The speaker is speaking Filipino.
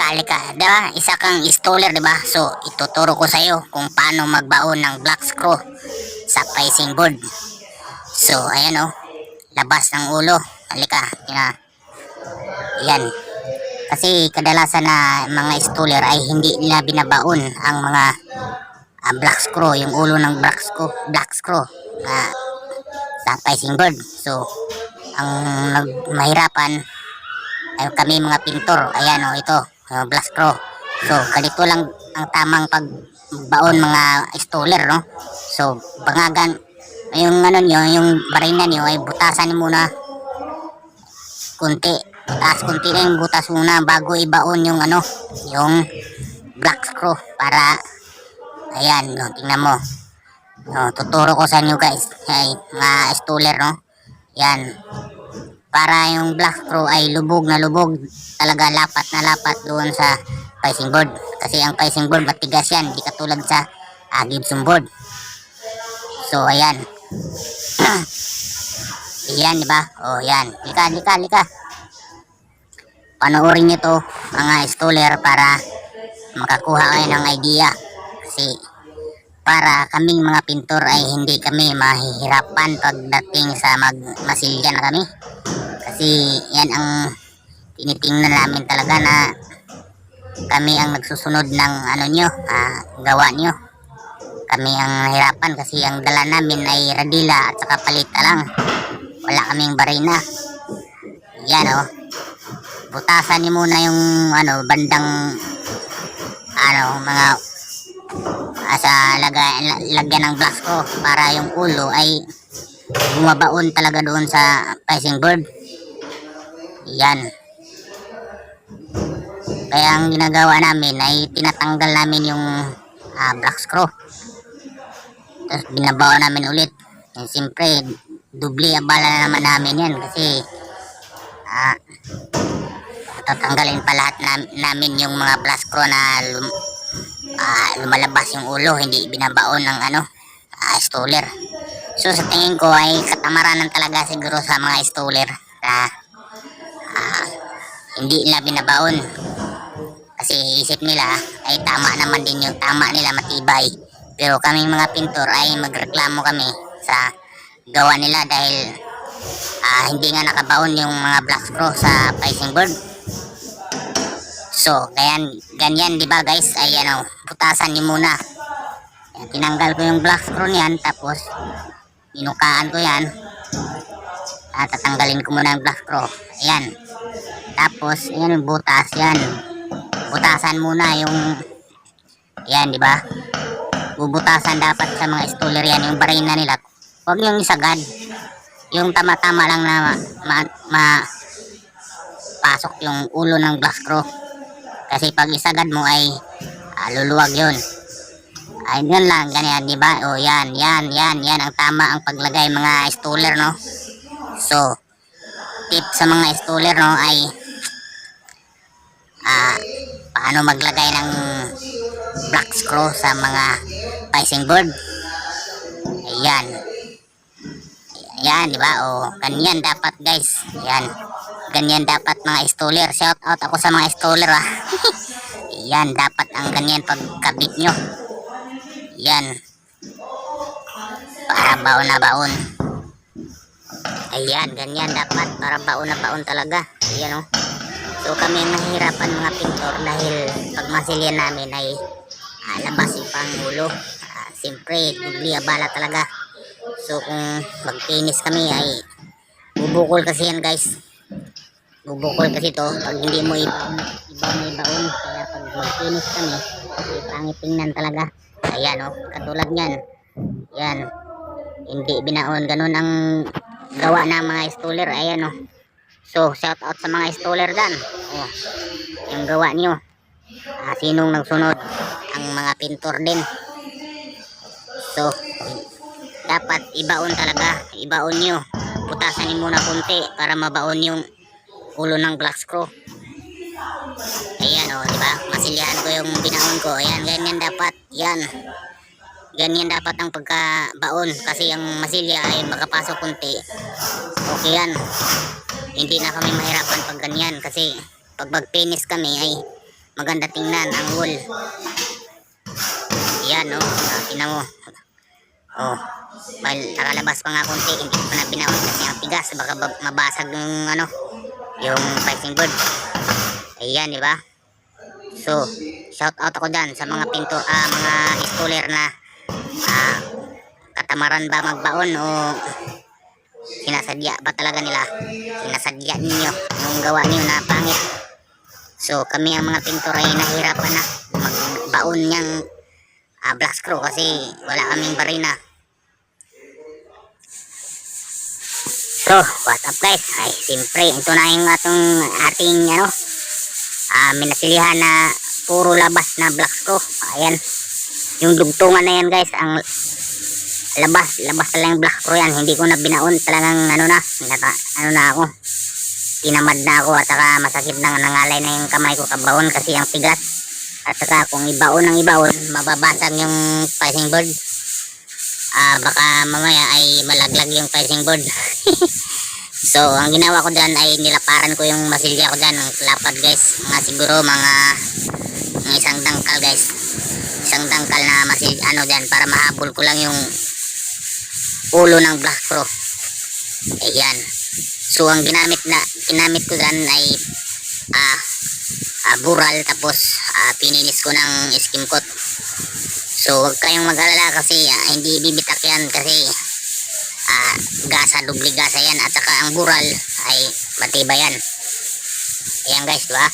Alika, alika. Diba? Isa kang installer, diba? So, ituturo ko sa'yo kung paano magbaon ng black screw sa pricing board. So, ayan o. Labas ng ulo. Alika. Yan. Yan. Kasi kadalasan na mga installer ay hindi nila binabaon ang mga ah, black screw, yung ulo ng black screw, black screw na sa pricing board. So, ang nag- mahirapan ay kami mga pintor. Ayan o, ito, yung black screw. So, ganito lang ang tamang pagbaon mga installer, no? So, bangagan, yung ano nyo, yung barina nyo ay butasan nyo muna kunti. Butas kunti na yung butas muna bago ibaon yung ano, yung black screw para ayan, no, tingnan mo. No, tuturo ko sa inyo guys, ay mga installer, no? Yan, para yung black screw ay lubog na lubog. Talaga lapat na lapat doon sa pricing board. Kasi ang pricing board matigas yan. Di katulad sa uh, Gibson board. So ayan. Yan di ba? Oh yan lika lika lika. Panoorin nyo to mga installer para makakuha kayo ng idea. Kasi para kaming mga pintor ay hindi kami mahihirapan pagdating sa magmasilya na kami kasi yan ang tinitingnan namin talaga na kami ang nagsusunod ng ano nyo, ah, gawa nyo. Kami ang hirapan kasi ang dala namin ay radila at saka palita lang. Wala kaming barina. Yan o. Butasan niyo muna yung ano, bandang ano, mga asa laga, lagyan ng black ko para yung ulo ay bumabaon talaga doon sa pricing board. Yan. Kaya ang ginagawa namin ay tinatanggal namin yung ah, black screw. Tapos binabawa namin ulit. And siyempre, dubli abala na naman namin yan kasi ah, tatanggalin pa lahat na- namin yung mga black screw na lum- ah, lumalabas yung ulo, hindi binabaon ng ano, ah, stoller. So sa tingin ko ay katamaranan talaga siguro sa mga stoller na ah, hindi nila binabaon. Kasi isip nila ay tama naman din yung tama nila matibay. Pero kaming mga pintor ay magreklamo kami sa gawa nila dahil ah, hindi nga nakabaon yung mga black screw sa pricing board. So, ganyan, ganyan di ba guys? Ay ano, butasan niyo muna. Yan, tinanggal ko yung black screw niyan tapos inukaan ko yan. At tatanggalin ko muna yung black screw. Ayan. Tapos, ayan butas, yan. Butasan muna yung yan, di ba? Bubutasan dapat sa mga installer yan, yung barina nila. Huwag yung isagad. Yung tama-tama lang na ma, ma, pasok yung ulo ng black screw. Kasi pag isagad mo ay ah, luluwag yun. Ay, yun lang, ganyan, di ba? O, yan, yan, yan, yan, ang tama ang paglagay mga installer, no? So, tip sa mga installer, no, ay ah, paano maglagay ng black screw sa mga pricing board. Ayan. Ayan, di ba? O, ganyan dapat, guys. Ayan. Ganyan dapat mga installer. Shout out ako sa mga installer, ah. Ayan, dapat ang ganyan pagkabit nyo. Ayan. Para baon na baon. Ayan, ganyan dapat. Para baon na baon talaga. Ayan, oh. So kami nahihirapan mga pintor dahil pag masilya namin ay ah, labas yung pangulo. Ah, Siyempre, dubli abala talaga. So kung magpinis kami ay bubukol kasi yan guys. Bubukol kasi to pag hindi mo iba, iba mo ibaon. Kaya pag magpinis kami, pangit tingnan talaga. Ayan o, katulad niyan. Yan. Hindi binaon. Ganun ang gawa ng mga installer. Ayan o. So, shout out sa mga installer dyan. Oh, yung gawa nyo. Ah, sinong nagsunod? Ang mga pintor din. So, dapat ibaon talaga. Ibaon nyo. Putasan nyo muna kunti para mabaon yung ulo ng black screw. Ayan oh, di ba? Masilyahan ko yung binaon ko. Ayan, ganyan dapat. Yan. Ganyan dapat ang pagkabaon kasi ang masilya ay makapasok kunti. Okay yan hindi na kami mahirapan pag ganyan kasi pag magpinis kami ay maganda tingnan ang wool. Yan, no? Ah, tingnan mo. Oh, well, nakalabas pa nga konti, hindi ko na binaon kasi ang tigas, baka ba- mabasag yung ano, yung fighting bird. Ayan, di ba? So, shout out ako dyan sa mga pintor, ah, mga installer na ah, katamaran ba magbaon o sinasadya ba talaga nila? Sinasadya ninyo yung gawa niyo na pangit. So, kami ang mga pintor ay nahirapan na magbaon niyang ah, black screw kasi wala kaming barina. So, what's up guys? Ay, siyempre, ito na yung atong ating ano, ah, minasilihan na puro labas na black screw. Ayan. Yung dugtungan na yan guys, ang labas, labas na lang yung black screw yan. Hindi ko na binaon talagang ano na, nata, ano na ako. Tinamad na ako at saka masakit na nangalay na yung kamay ko kabaon kasi ang tigas. At saka kung ibaon ng ibaon, mababasag yung fighting board. Ah, baka mamaya ay malaglag yung fighting board. so, ang ginawa ko dyan ay nilaparan ko yung masilya ko dyan, ng lapad guys. Mga siguro mga, mga isang dangkal guys. Isang dangkal na masil, ano dyan, para mahabol ko lang yung ulo ng black pro. Ayan. So, ang ginamit na, ginamit ko dyan ay ah, ah, bural tapos ah, pininis ko ng skim coat. So, huwag kayong mag-alala kasi ah, hindi bibitak yan kasi ah, gasa, dubli gasa yan at saka ang bural ay matibay yan. Ayan guys, di ba?